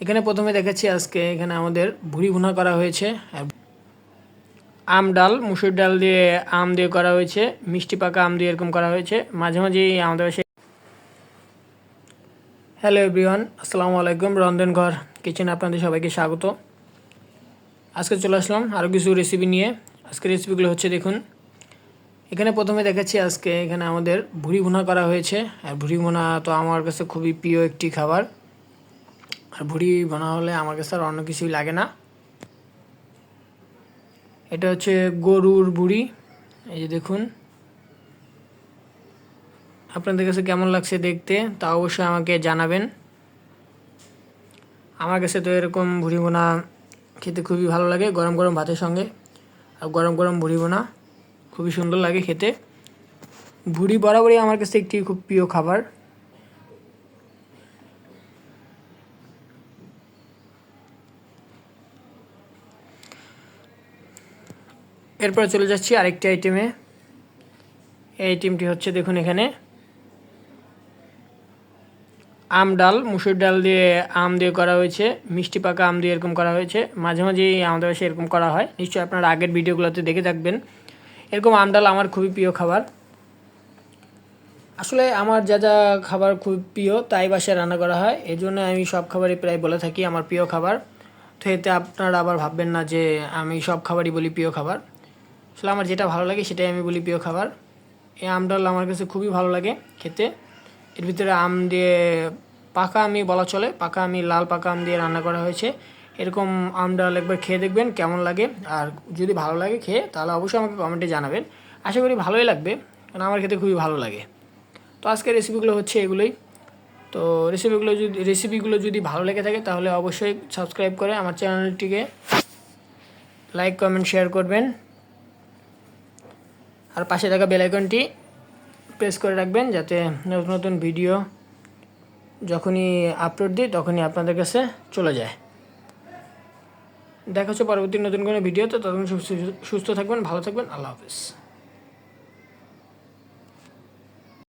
এখানে প্রথমে দেখাচ্ছি আজকে এখানে আমাদের ভুড়ি ভুনা করা হয়েছে। আম ডাল, মুসুর ডাল দিয়ে আম দিয়ে করা হয়েছে, মিষ্টি পাকা আম দিয়ে এরকম করা হয়েছে। মাঝে মাঝেই আমাদের বাসায় হ্যালো এভরিওয়ান আসসালামু আলাইকুম, রন্ধন ঘর কিচেনে আপনাদের সবাইকে স্বাগত। আজকে চলে আসলাম আরও কিছু রেসিপি নিয়ে। আজকে রেসিপিগুলো হচ্ছে দেখুন, এখানে প্রথমে দেখাচ্ছি আজকে এখানে আমাদের ভুড়ি ভুনা করা হয়েছে। আর ভুড়ি ভুনা তো আমার কাছে খুবই প্রিয় একটি খাবার। আর ভুড়ি ভুনা হলে আমার কাছে আর অন্য কিছুই লাগে না। এটা হচ্ছে গরুর ভুড়ি। এই যে দেখুন। আপনাদের কাছে কেমন লাগছে দেখতে তা অবশ্যই আমাকে জানাবেন। আমার কাছে তো এরকম ভুড়ি বোনা খেতে খুবই ভালো লাগে গরম গরম ভাতের সঙ্গে। আর গরম গরম ভুড়ি বোনা খুবই সুন্দর লাগে খেতে। ভুড়ি বরাবরই আমার কাছে একটি খুব প্রিয় খাবার। এরপরে চলে যাচ্ছি আরেকটি আইটেমে এই আইটেমটি হচ্ছে দেখুন এখানে। আম ডাল, মুসুর ডাল দিয়ে আম দিয়ে করা হয়েছে, মিষ্টি পাকা আম দিয়ে এরকম করা হয়েছে। মাঝে মাঝেই আমাদের বাসায় এরকম করা হয়। নিশ্চয়ই আপনারা আগের ভিডিওগুলোতে দেখে থাকবেন। এরকম আম ডাল আমার খুবই প্রিয় খাবার। আসলে আমার যা যা খাবার খুব প্রিয়, তাই বাসায় রান্না করা হয়। এই জন্য আমি সব খাবারই প্রায় বলে থাকি আমার প্রিয় খাবার। তো এতে আপনারা আবার ভাববেন না যে আমি সব খাবারই বলি প্রিয় খাবার। আসলে আমার যেটা ভালো লাগে সেটাই আমি বলি প্রিয় খাবার। এই আম ডাল আমার কাছে খুবই ভালো লাগে খেতে। এর ভিতরে আম দিয়ে পাকা আমি বলা চলে, পাকা আমি লাল পাকা আম দিয়ে রান্না করা হয়েছে। এরকম আম ডাল একবার খেয়ে দেখবেন, কেমন লাগে? আর যদি ভালো লাগে খেয়ে, তাহলে অবশ্যই আমাকে কমেন্টে জানাবেন। আশা করি ভালোই লাগবে, কারণ আমার খেতে খুবই ভালো লাগে। তো আজকের রেসিপিগুলো হচ্ছে এগুলোই। তো রেসিপিগুলো যদি রেসিপিগুলো যদি ভালো লেগে থাকে, তাহলে অবশ্যই সাবস্ক্রাইব করে আমার চ্যানেলটিকে লাইক কমেন্ট শেয়ার করবেন। আর পাশে থাকা বেলাইকনটি প্রেস করে রাখবেন যাতে নতুন নতুন ভিডিও যখনই আপলোড দিই, তখনই আপনাদের কাছে চলে যায়। দেখা হচ্ছে পরবর্তী নতুন কোনো ভিডিওতে ততক্ষণ সুস্থ সুস্থ থাকবেন, ভালো থাকবেন। আল্লাহ হাফিজ।